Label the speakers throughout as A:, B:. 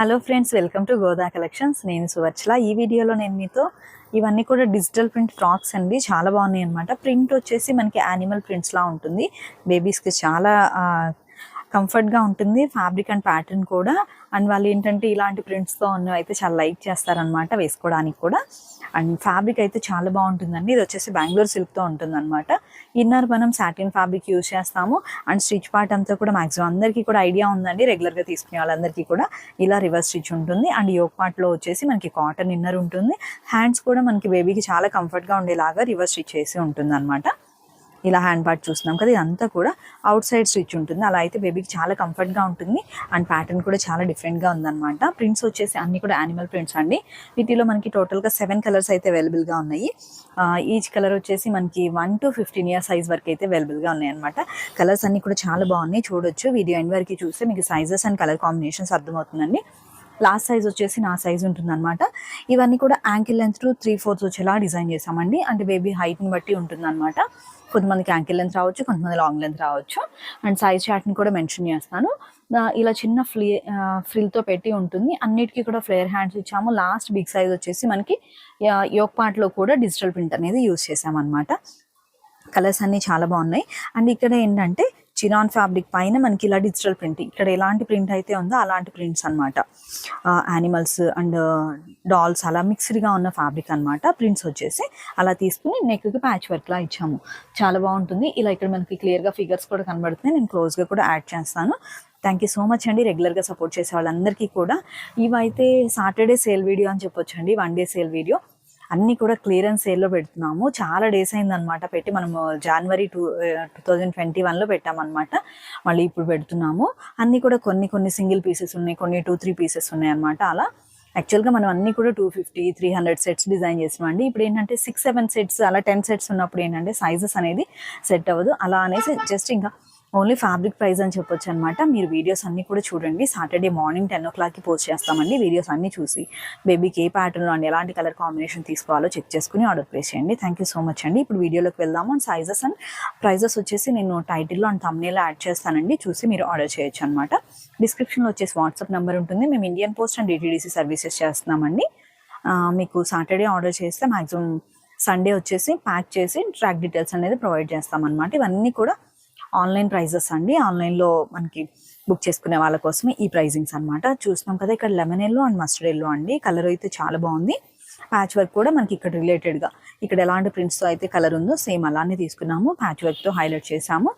A: Hello friends welcome to Goda collections నేను సువర్చల. ఈ వీడియోలో నేను మీతో ఇవన్నీ కూడా డిజిటల్ ప్రింట్ ఫ్రాక్స్ అండి. చాలా బాగున్నాయి అనమాట ప్రింట్ వచ్చేసి మనకి యానిమల్ ప్రింట్స్ లా ఉంటుంది. బేబీస్కి చాలా కంఫర్ట్గా ఉంటుంది ఫ్యాబ్రిక్ అండ్ ప్యాటర్న్ కూడా. అండ్ వాళ్ళు ఏంటంటే ఇలాంటి ప్రింట్స్తో ఉన్నవి అయితే చాలా లైక్ చేస్తారనమాట వేసుకోవడానికి కూడా. అండ్ ఫ్యాబ్రిక్ అయితే చాలా బాగుంటుందండి. ఇది వచ్చేసి బెంగళూరు సిల్క్తో ఉంటుందన్నమాట. ఇన్నర్ మనం సాటిన్ ఫ్యాబ్రిక్ యూజ్ చేస్తాము. అండ్ స్టిచ్ పార్ట్ అంతా కూడా మాక్సిమం అందరికీ కూడా ఐడియా ఉందండి. రెగ్యులర్గా తీసుకునే వాళ్ళందరికీ కూడా ఇలా రివర్స్ స్టిచ్ ఉంటుంది. అండ్ యోగ్ పార్ట్లో వచ్చేసి మనకి కాటన్ ఇన్నర్ ఉంటుంది. హ్యాండ్స్ కూడా మనకి బేబీకి చాలా కంఫర్ట్గా ఉండేలాగా రివర్స్ స్టిచ్ చేసి ఉంటుంది అనమాట ఇలా హ్యాండ్ పార్ట్ చూస్తున్నాం కదా ఇదంతా కూడా అవుట్ సైడ్ స్టిచ్ ఉంటుంది. అలా అయితే బేబీకి చాలా కంఫర్ట్గా ఉంటుంది. అండ్ ప్యాటర్న్ కూడా చాలా డిఫరెంట్గా ఉందన్నమాట. ప్రింట్స్ వచ్చేసి అన్ని కూడా యానిమల్ ప్రింట్స్ అండి. వీటిలో మనకి టోటల్గా సెవెన్ కలర్స్ అయితే అవైలబుల్గా ఉన్నాయి. ఈచ్ కలర్ వచ్చేసి మనకి one to fifteen year size వరకు అయితే అవైలబుల్గా ఉన్నాయి అనమాట కలర్స్ అన్ని కూడా చాలా బాగున్నాయి. చూడొచ్చు వీడియో ఎండ్ వరకు చూస్తే మీకు సైజెస్ అండ్ కలర్ కాంబినేషన్స్ అర్థమవుతుందండి. లాస్ట్ సైజ్ వచ్చేసి నా సైజ్ ఉంటుంది అనమాట ఇవన్నీ కూడా ankle length to three fourth వచ్చేలా డిజైన్ చేసామండి అంటే బేబీ హైట్ని బట్టి ఉంటుందన్నమాట. కొంతమందికి యాంకిల్ లెంత్ రావచ్చు కొంతమంది లాంగ్ లెంత్ రావచ్చు. అండ్ సైజ్ చార్ట్ని కూడా మెన్షన్ చేస్తాను. ఇలా చిన్న ఫ్లీ ఫ్రిల్తో పెట్టి ఉంటుంది. అన్నిటికీ కూడా ఫ్లేయర్ హ్యాండ్స్ ఇచ్చాము. లాస్ట్ బిగ్ సైజ్ వచ్చేసి మనకి యోక్ పార్ట్లో కూడా డిజిటల్ ప్రింట్ అనేది యూస్ చేసామన్నమాట కలర్స్ అన్నీ చాలా బాగున్నాయి. అండ్ ఇక్కడ ఏంటంటే చినాన్ ఫ్యాబ్రిక్ పైన మనకి ఇలా డిజిటల్ ప్రింట్ ఇక్కడ ఎలాంటి ప్రింట్ అయితే ఉందో అలాంటి ప్రింట్స్ అనమాట యానిమల్స్ అండ్ డాల్స్ అలా మిక్స్డ్గా ఉన్న ఫ్యాబ్రిక్ అనమాట ప్రింట్స్ వచ్చేసి అలా తీసుకుని నెక్కి ప్యాచ్ వర్క్లా ఇచ్చాము. చాలా బాగుంటుంది. ఇలా ఇక్కడ మనకి క్లియర్గా ఫిగర్స్ కూడా కనబడుతున్నాయి. నేను క్లోజ్గా కూడా యాడ్ చేస్తాను. థ్యాంక్ యూ సో మచ్ అండి. రెగ్యులర్గా సపోర్ట్ చేసే వాళ్ళందరికీ కూడా. ఇవైతే సాటర్డే సేల్ వీడియో అని చెప్పొచ్చండి. వన్ డే సేల్ వీడియో అన్నీ కూడా క్లియరెన్స్ సేల్లో పెడుతున్నాము. చాలా డేస్ అయిందనమాట పెట్టి మనము జనవరి టూ టూ థౌజండ్ ట్వంటీ వన్లో పెట్టామన్నమాట. మళ్ళీ ఇప్పుడు పెడుతున్నాము. అన్నీ కూడా కొన్ని కొన్ని సింగిల్ పీసెస్ ఉన్నాయి. కొన్ని టూ త్రీ పీసెస్ ఉన్నాయి అనమాట అలా యాక్చువల్గా మనం అన్ని కూడా two fifty three hundred sets design చేసామండి ఇప్పుడు ఏంటంటే సిక్స్ సెవెన్ సెట్స్ అలా టెన్ సెట్స్ ఉన్నప్పుడు ఏంటంటే సైజెస్ అనేది సెట్ అవ్వదు. అలా అనేసి జస్ట్ ఇంకా ఓన్లీ ఫ్యాబ్రిక్ ప్రైస్ అని చెప్పొచ్చు అనమాట మీరు వీడియోస్ అన్నీ కూడా చూడండి. సాటర్డే మార్నింగ్ టెన్ ఓ క్లాక్కి పోస్ట్ చేస్తామండి. వీడియోస్ అన్నీ చూసి బేబీకి ఏ ప్యాటర్న్లో అండ్ ఎలాంటి కలర్ కాంబినేషన్ తీసుకోవాలో చెక్ చేసుకుని ఆర్డర్ ప్లేస్ చేయండి. థ్యాంక్ యూ సో మచ్ అండి. ఇప్పుడు వీడియోలోకి వెళ్దాము. అండ్ సైజెస్ అండ్ ప్రైజెస్ వచ్చేసి నేను టైటిల్లో అండ్ తమ్నేలో యాడ్ చేస్తానండి. చూసి మీరు ఆర్డర్ చేయొచ్చు అనమాట డిస్క్రిప్షన్లో వచ్చేసి వాట్సాప్ నెంబర్ ఉంటుంది. మేము Indian post and DTDC services చేస్తున్నామండి. మీకు సాటర్డే ఆర్డర్ చేస్తే మ్యాక్సిమం సండే వచ్చేసి ప్యాక్ చేసి ట్రాక్ డీటెయిల్స్ అనేది ప్రొవైడ్ చేస్తామన్నమాట. ఇవన్నీ కూడా ఆన్లైన్ ప్రైజెస్ అండి. ఆన్లైన్లో మనకి బుక్ చేసుకునే వాళ్ళ కోసమే ఈ ప్రైజింగ్స్ అన్నమాట. చూస్తున్నాం కదా ఇక్కడ lemon yellow and mustard yellow అండి. కలర్ అయితే చాలా బాగుంది. ప్యాచ్ వర్క్ కూడా మనకి ఇక్కడ రిలేటెడ్గా ఇక్కడ ఎలాంటి ప్రింట్స్తో అయితే కలర్ ఉందో సేమ్ అలానే తీసుకున్నాము. ప్యాచ్ వర్క్తో హైలైట్ చేసాము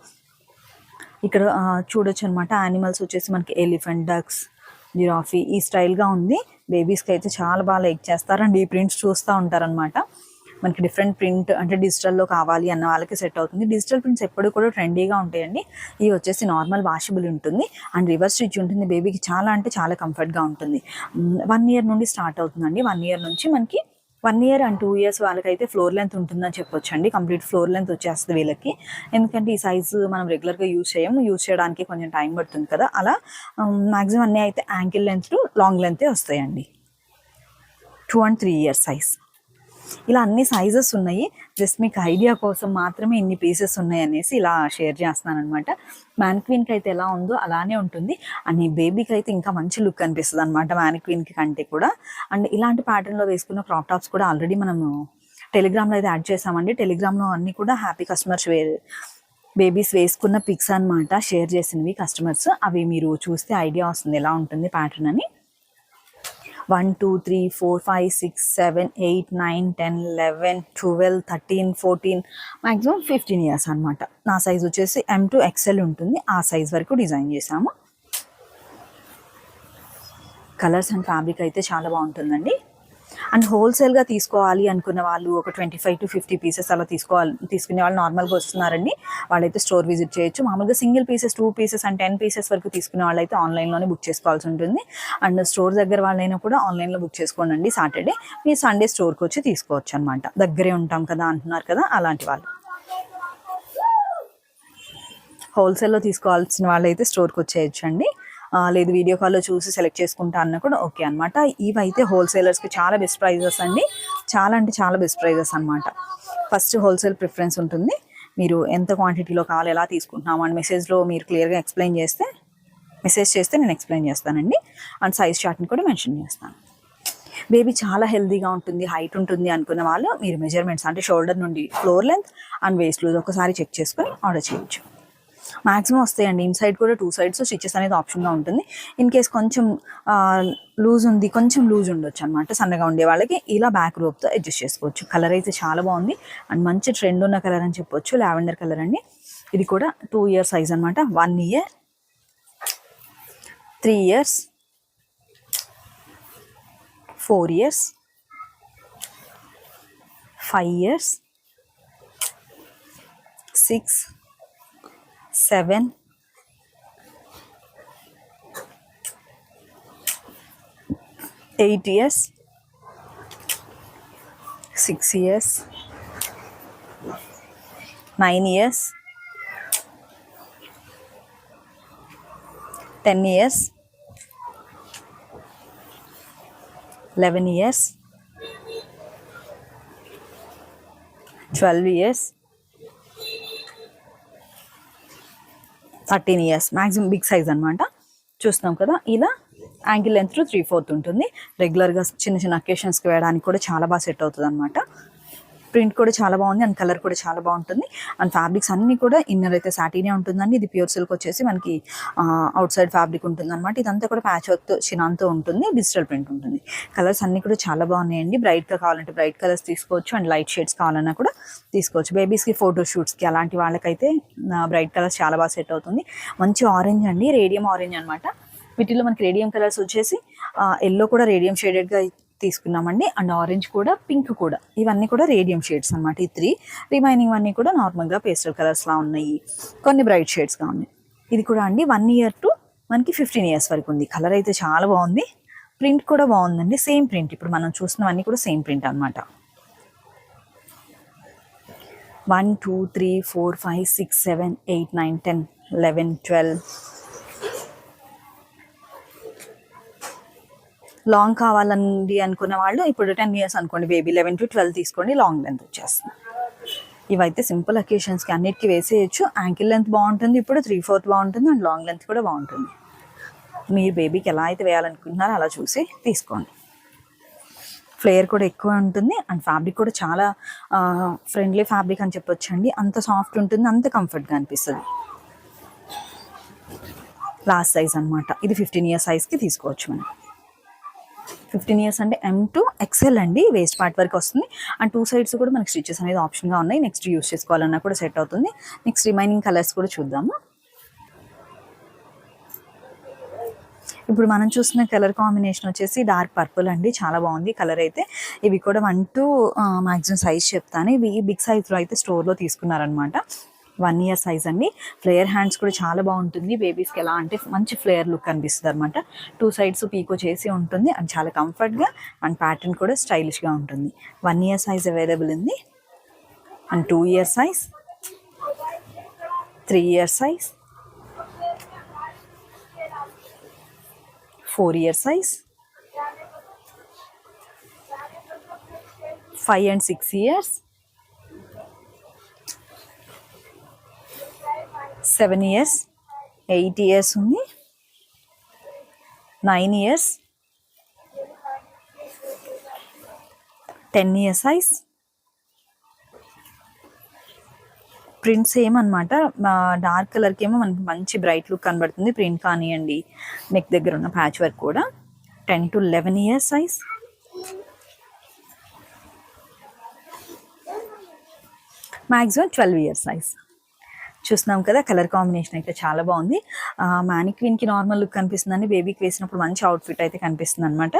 A: ఇక్కడ చూడొచ్చు అనమాట యానిమల్స్ వచ్చేసి మనకి ఎలిఫెంట్ డక్స్ జిరాఫీ ఈ స్టైల్గా ఉంది. బేబీస్కి అయితే చాలా బాగా లైక్ చేస్తారు అండ్ ఈ ప్రింట్స్ చూస్తూ ఉంటారనమాట మనకి డిఫరెంట్ ప్రింట్ అంటే డిజిటల్లో కావాలి అన్న వాళ్ళకి సెట్ అవుతుంది. డిజిటల్ ప్రింట్స్ ఎప్పుడు కూడా ట్రెండీగా ఉంటాయండి. ఇవి వచ్చేసి నార్మల్ వాషబుల్ ఉంటుంది. అండ్ రివర్స్ స్టిచ్ ఉంటుంది. బేబీకి చాలా అంటే చాలా కంఫర్ట్గా ఉంటుంది. వన్ ఇయర్ నుండి స్టార్ట్ అవుతుందండి. వన్ ఇయర్ నుంచి మనకి one year and two years వాళ్ళకైతే ఫ్లోర్ లెంత్ ఉంటుందని చెప్పొచ్చు అండి కంప్లీట్ ఫ్లోర్ లెంత్ వచ్చేస్తుంది వీళ్ళకి. ఎందుకంటే ఈ సైజు మనం రెగ్యులర్గా యూజ్ చేయము. యూజ్ చేయడానికి కొంచెం టైం పడుతుంది కదా. అలా మ్యాక్సిమం అన్నీ అయితే యాంకిల్ లెంత్ టు లాంగ్ లెంతే వస్తాయండి. Two and three years size ఇలా అన్ని సైజెస్ ఉన్నాయి. జస్ట్ మీకు ఐడియా కోసం మాత్రమే ఇన్ని పీసెస్ ఉన్నాయి అనేసి ఇలా షేర్ చేస్తున్నాను అనమాట మ్యాన్క్వీన్కి అయితే ఎలా ఉందో అలానే ఉంటుంది. అండ్ ఈ బేబీకి అయితే ఇంకా మంచి లుక్ అనిపిస్తుంది అనమాట మ్యాన్క్వీన్కి కంటే కూడా. అండ్ ఇలాంటి ప్యాటర్న్లో వేసుకున్న క్రాప్ టాప్స్ కూడా ఆల్రెడీ మనము టెలిగ్రామ్లో అయితే యాడ్ చేసామండి. టెలిగ్రామ్లో అన్ని కూడా హ్యాపీ కస్టమర్స్ వే బేబీస్ వేసుకున్న పిక్స్ అన్నమాట షేర్ చేసినవి కస్టమర్స్ అవి మీరు చూస్తే ఐడియా వస్తుంది ఎలా ఉంటుంది ప్యాటర్న్ అని. One two three four five six seven eight nine ten eleven twelve thirteen fourteen maximum fifteen years అనమాట నా సైజ్ వచ్చేసి ఎం టు ఎక్సెల్ ఉంటుంది. ఆ సైజ్ వరకు డిజైన్ చేసాము కలర్స్ అండ్ ఫ్యాబ్రిక్ అయితే చాలా బాగుంటుందండి. అండ్ హోల్సేల్గా తీసుకోవాలి అనుకున్న వాళ్ళు ఒక twenty five to fifty pieces అలా తీసుకోవాలి తీసుకునే వాళ్ళు నార్మల్గా వస్తున్నారండి. వాళ్ళైతే స్టోర్ విజిట్ చేయొచ్చు. మామూలుగా single pieces two pieces and ten pieces వరకు తీసుకునే వాళ్ళైతే ఆన్లైన్లోనే బుక్ చేసుకోవాల్సి ఉంటుంది. అండ్ స్టోర్ దగ్గర వాళ్ళైనా కూడా ఆన్లైన్లో బుక్ చేసుకోండి సాటర్డే మీరు సండే స్టోర్కి వచ్చి తీసుకోవచ్చు అనమాట దగ్గరే ఉంటాం కదా అంటున్నారు కదా అలాంటి వాళ్ళు. హోల్సేల్లో తీసుకోవాల్సిన వాళ్ళైతే స్టోర్కి వచ్చేయచ్చు అండి లేదు వీడియో కాల్లో చూసి సెలెక్ట్ చేసుకుంటా అన్న కూడా ఓకే అనమాట ఇవైతే హోల్సేలర్స్కి చాలా బెస్ట్ ప్రైజెస్ అండి. చాలా అంటే చాలా బెస్ట్ ప్రైజెస్ అనమాట ఫస్ట్ హోల్సేల్ ప్రిఫరెన్స్ ఉంటుంది. మీరు ఎంత క్వాంటిటీలో కావాలి ఎలా తీసుకుంటున్నాము అండ్ మెసేజ్లో మీరు క్లియర్గా ఎక్స్ప్లెయిన్ చేస్తే మెసేజ్ చేస్తే నేను ఎక్స్ప్లెయిన్ చేస్తానండి. అండ్ సైజ్ చార్ట్ని కూడా మెన్షన్ చేస్తాను. బేబీ చాలా హెల్దీగా ఉంటుంది హైట్ ఉంటుంది అనుకున్న వాళ్ళు మీరు మెజర్మెంట్స్ అంటే షోల్డర్ నుండి floor length and waist loose ఒకసారి చెక్ చేసుకొని ఆర్డర్ చేయొచ్చు. మాక్సిమం వస్తాయండి. ఇన్ సైడ్ కూడా టూ సైడ్స్ స్టిచెస్ అనేది ఆప్షన్గా ఉంటుంది. ఇన్ కేస్ కొంచెం లూజ్ ఉంది కొంచెం లూజ్ ఉండొచ్చు అనమాట సన్నగా ఉండే వాళ్ళకి ఇలా బ్యాక్ రూప్తో అడ్జస్ట్ చేసుకోవచ్చు. కలర్ అయితే చాలా బాగుంది. అండ్ మంచి ట్రెండ్ ఉన్న కలర్ అని చెప్పొచ్చు. లావెండర్ కలర్ అండి. ఇది కూడా టూ ఇయర్ సైజ్ అనమాట one year three years four years five years six 7. Eight years, six years, nine years, ten years, eleven years, twelve years, thirteen years maximum big size అనమాట చూస్తున్నాం కదా ఇలా ankle length three fourth ఉంటుంది. రెగ్యులర్గా చిన్న చిన్న అకేషన్స్కి వేయడానికి కూడా చాలా బాగా సెట్ అవుతుంది అనమాట ప్రింట్ కూడా చాలా బాగుంది అండ్ కలర్ కూడా చాలా బాగుంటుంది. అండ్ ఫ్యాబ్రిక్స్ అన్నీ కూడా ఇన్నర్ అయితే సాటీనే ఉంటుందండి. ఇది ప్యూర్ సిల్క్ వచ్చేసి మనకి అవుట్ సైడ్ ఫ్యాబ్రిక్ ఉంటుంది అనమాట ఇదంతా కూడా ప్యాచ్ వర్క్తో చినాన్తో ఉంటుంది డిజిటల్ ప్రింట్ ఉంటుంది. కలర్స్ అన్నీ కూడా చాలా బాగున్నాయండి. బ్రైట్గా కావాలంటే బ్రైట్ కలర్స్ తీసుకోవచ్చు అండ్ లైట్ షేడ్స్ కావాలన్నా కూడా తీసుకోవచ్చు. బేబీస్కి ఫోటో షూట్స్కి అలాంటి వాళ్ళకైతే బ్రైట్ కలర్స్ చాలా బాగా సెట్ అవుతుంది. మంచి ఆరెంజ్ అండి రేడియం ఆరెంజ్ అనమాట వీటిలో మనకి రేడియం కలర్స్ వచ్చేసి ఎల్లో కూడా రేడియం షేడెడ్గా తీసుకున్నామండి. అండ్ ఆరెంజ్ కూడా పింక్ కూడా. ఇవన్నీ కూడా రేడియం షేడ్స్ అనమాట ఈ త్రీ. రిమైనింగ్ అన్నీ కూడా నార్మల్గా పేస్టల్ కలర్స్లా ఉన్నాయి. కొన్ని బ్రైట్ షేడ్స్గా ఉన్నాయి. ఇది కూడా అండి వన్ ఇయర్ టు మనకి ఫిఫ్టీన్ ఇయర్స్ వరకు ఉంది. కలర్ అయితే చాలా బాగుంది. ప్రింట్ కూడా బాగుందండి. Same print. ఇప్పుడు మనం చూసినవన్నీ కూడా సేమ్ ప్రింట్ అనమాట one two three four five six seven eight nine ten eleven twelve long కావాలండి అనుకున్న వాళ్ళు ఇప్పుడు టెన్ ఇయర్స్ అనుకోండి బేబీ లెవెన్ టు ట్వెల్వ్ తీసుకోండి లాంగ్ లెంత్ వచ్చేస్తుంది. ఇవైతే సింపుల్ అకేషన్స్కి అన్నిటికీ వేసేయచ్చు. యాంకిల్ లెంత్ బాగుంటుంది ఇప్పుడు త్రీ ఫోర్త్ బాగుంటుంది అండ్ లాంగ్ లెంత్ కూడా బాగుంటుంది. మీరు బేబీకి ఎలా అయితే వేయాలనుకుంటున్నారో అలా చూసి తీసుకోండి. ఫ్లేయర్ కూడా ఎక్కువ ఉంటుంది అండ్ ఫ్యాబ్రిక్ కూడా చాలా ఫ్రెండ్లీ ఫ్యాబ్రిక్ అని చెప్పొచ్చండి. అంత సాఫ్ట్ ఉంటుంది అంత కంఫర్ట్గా అనిపిస్తుంది. లాస్ట్ సైజ్ అనమాట ఇది ఫిఫ్టీన్ ఇయర్స్ సైజ్కి తీసుకోవచ్చు మనం. ఫిఫ్టీన్ ఇయర్స్ అంటే ఎం టు ఎక్సెల్ అండి వేస్ట్ పార్ట్ వరకు వస్తుంది. అండ్ టూ సైడ్స్ కూడా మనకి స్టిచెస్ అనేది ఆప్షన్గా ఉన్నాయి. నెక్స్ట్ యూస్ చేసుకోవాలన్నా కూడా సెట్ అవుతుంది. నెక్స్ట్ రిమైనింగ్ కలర్స్ కూడా చూద్దాము. ఇప్పుడు మనం చూసిన కలర్ కాంబినేషన్ వచ్చేసి డార్క్ పర్పుల్ అండి. చాలా బాగుంది కలర్ అయితే. ఇవి కూడా వన్ టు మ్యాక్సిమం సైజ్ చెప్తాను. ఇవి బిగ్ సైజ్లో అయితే స్టోర్లో తీసుకున్నారనమాట వన్ ఇయర్ సైజ్ అండి. ఫ్లేయర్ హ్యాండ్స్ కూడా చాలా బాగుంటుంది. బేబీస్కి ఎలా అంటే మంచి ఫ్లేయర్ లుక్ అనిపిస్తుంది అనమాట టూ సైడ్స్ పీకో చేసి ఉంటుంది. అండ్ చాలా కంఫర్ట్గా అండ్ ప్యాటర్న్ కూడా స్టైలిష్గా ఉంటుంది. వన్ ఇయర్ సైజ్ అవైలబుల్ ఉంది. And two year size three year size four year size five and six years seven years eight years ఉంది. Nine years ten years size prints ఏమన్నమాట dark కలర్కి ఏమో మనకి మంచి bright look కనబడుతుంది. Print కానివ్వండి neck దగ్గర ఉన్న ప్యాచ్ వర్క్ కూడా. Ten to eleven years size maximum twelve years size చూస్తున్నాం కదా కలర్ కాంబినేషన్ అయితే చాలా బాగుంది. మ్యానిక్విన్కి నార్మల్ లుక్ కనిపిస్తుందండి. బేబీకి వేసినప్పుడు మంచి అవుట్ఫిట్ అయితే కనిపిస్తుంది అనమాట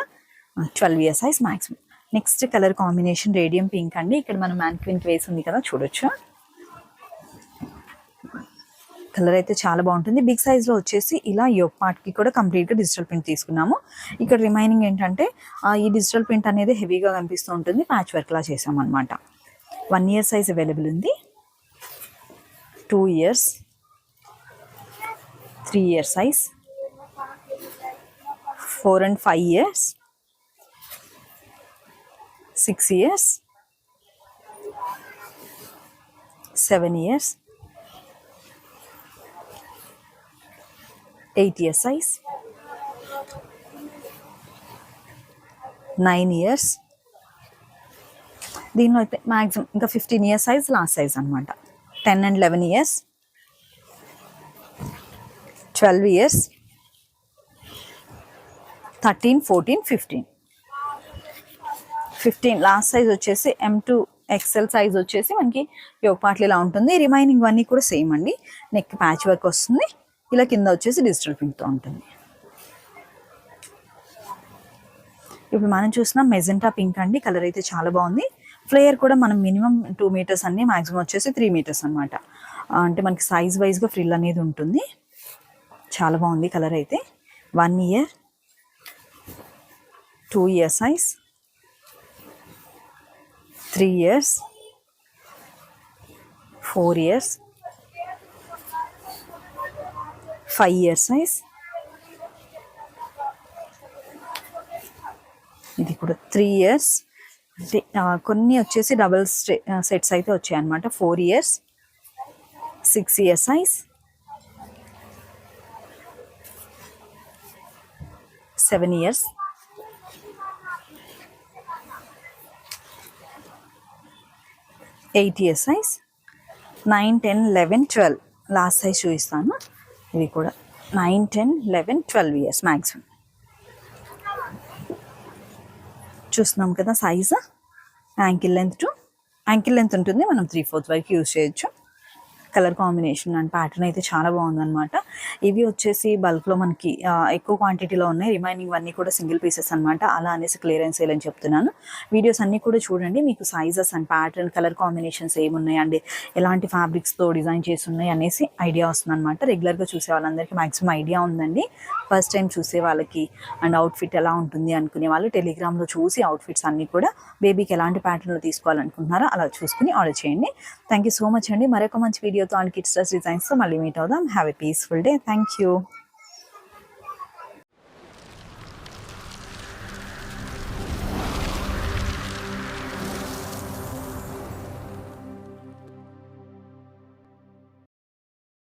A: twelve years size maximum next colour combination radium pink అండి. ఇక్కడ మనం మ్యానిక్విన్కి వేసింది కదా చూడొచ్చు. కలర్ అయితే చాలా బాగుంటుంది. బిగ్ సైజ్లో వచ్చేసి ఇలా యోగ్ పార్ట్కి కూడా కంప్లీట్గా డిజిటల్ ప్రింట్ తీసుకున్నాము. ఇక్కడ రిమైనింగ్ ఏంటంటే ఈ డిజిటల్ ప్రింట్ అనేది హెవీగా కనిపిస్తూ ఉంటుంది. ప్యాచ్ వర్క్లా చేసామన్నమాట వన్ ఇయర్ సైజ్ అవైలబుల్ ఉంది. two years three year size four and five years six years seven years eight years size nine years దీనిలో అయితే మ్యాక్సిమం ఇంకా fifteen years size last size అనమాట ten and eleven years. Twelve years. Thirteen fourteen fifteen. Fifteen last size వచ్చేసి M two XL size వచ్చేసి మనకి యోగ పాటలు ఇలా ఉంటుంది. రిమైనింగ్ అన్నీ కూడా సేమ్ అండి. నెక్ ప్యాచ్ వర్క్ వస్తుంది. ఇలా కింద వచ్చేసి డిజిటల్ ప్రింట్తో ఉంటుంది. ఇప్పుడు మనం చూసిన మెజెంటా పింక్ అండి. కలర్ అయితే చాలా బాగుంది. ఫ్లేయర్ కూడా మనం మినిమం టూ మీటర్స్ అన్ని మ్యాక్సిమం వచ్చేసి త్రీ మీటర్స్ అనమాట అంటే మనకి సైజ్ వైజ్గా ఫ్రిల్ అనేది ఉంటుంది. చాలా బాగుంది కలర్ అయితే. One year two year size three years four years five years size ఇది కూడా త్రీ ఇయర్స్ అంటే కొన్ని వచ్చేసి డబల్ సెట్స్ అయితే వచ్చాయి అనమాట four years six years size seven years. Eight year size nine ten eleven twelve. Last size చూపిస్తాను. ఇది కూడా nine ten eleven twelve years maximum చూస్తున్నాం కదా size ankle length to ankle length ఉంటుంది. మనం త్రీ ఫోర్త్ వరకు యూజ్ చేయొచ్చు. Colour combination and pattern అయితే చాలా బాగుందనమాట ఇవి వచ్చేసి బల్క్లో మనకి ఎక్కువ క్వాంటిటీలో ఉన్నాయి. రిమైనింగ్ అన్నీ కూడా సింగిల్ పీసెస్ అనమాట అలా అనేసి క్లియరెన్స్ చేయాలని చెప్తున్నాను. వీడియోస్ అన్నీ కూడా చూడండి. మీకు sizes and pattern colour combinations ఏమున్నాయి? అండి ఎలాంటి ఫ్యాబ్రిక్స్తో డిజైన్ చేసి ఉన్నాయి అనేసి ఐడియా వస్తుంది అనమాట రెగ్యులర్గా చూసే వాళ్ళందరికీ మాక్సిమం ఐడియా ఉందండి. ఫస్ట్ టైం చూసే వాళ్ళకి అండ్ అవుట్ఫిట్ ఎలా ఉంటుంది అనుకునే వాళ్ళు టెలిగ్రామ్లో చూసి అవుట్ఫిట్స్ అన్నీ కూడా బేబీకి ఎలాంటి ప్యాటర్న్లో తీసుకోవాలనుకుంటున్నారో అలా చూసుకుని ఆర్డర్ చేయండి. థ్యాంక్ యూ సో మచ్ అండి. మరొక మంచి video Videothon Kidstas Designs from Alimita Odam. Have a peaceful day. Thank you.